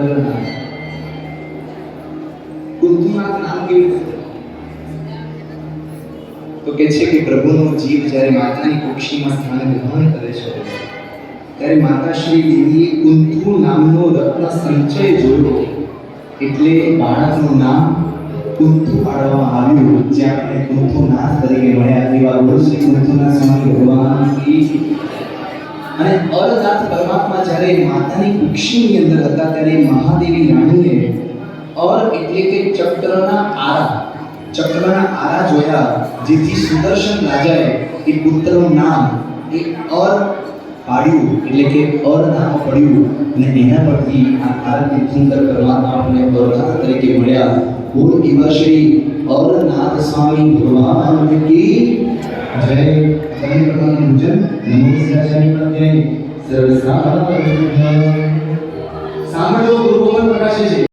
અરનાથ કુંતુનાથ નામ કેવું તો કે છે કે પ્રભુનો જીવ જ્યારે માતાની કુક્ષીમાં સ્થાન ગ્રહણ કરે છે, ત્યારે માતા દેવીએ કુંતુ નામનો રત્ન સંચય જોયો. એટલે બાળકનું નામ કુંતુ પાડવામાં આવ્યું. જે આપણે કુંતુનાથ તરીકે મળ્યા. એવા ગુરુ શ્રી કુંતુના સ્વામી ભગવાન અને અરનાથ પરમાત્મા જ્યારે માતાની કુક્ષીની અંદર હતા ત્યારે મહાદેવી રાણીએ અર એટલે કે ચક્રના આરા ચક્રના આરા જોયા, જેથી સુદર્શન રાજાએ એ પુત્રનું નામ એ અર પાડ્યું, એટલે કે અર નામ પડ્યું. અને એના પરથી આ ભારતની સુંદર પરમાત્મા આપણને અરનાથ તરીકે મળ્યા. બોલ એવા અરનાથ સ્વામી ભગવાન કી જય. તમે પ્રકારનું પૂજન નમો શિવાય પ્રત્યય સર્વ સાંભળો ગુરુ ગોમન પ્રકાશે છે.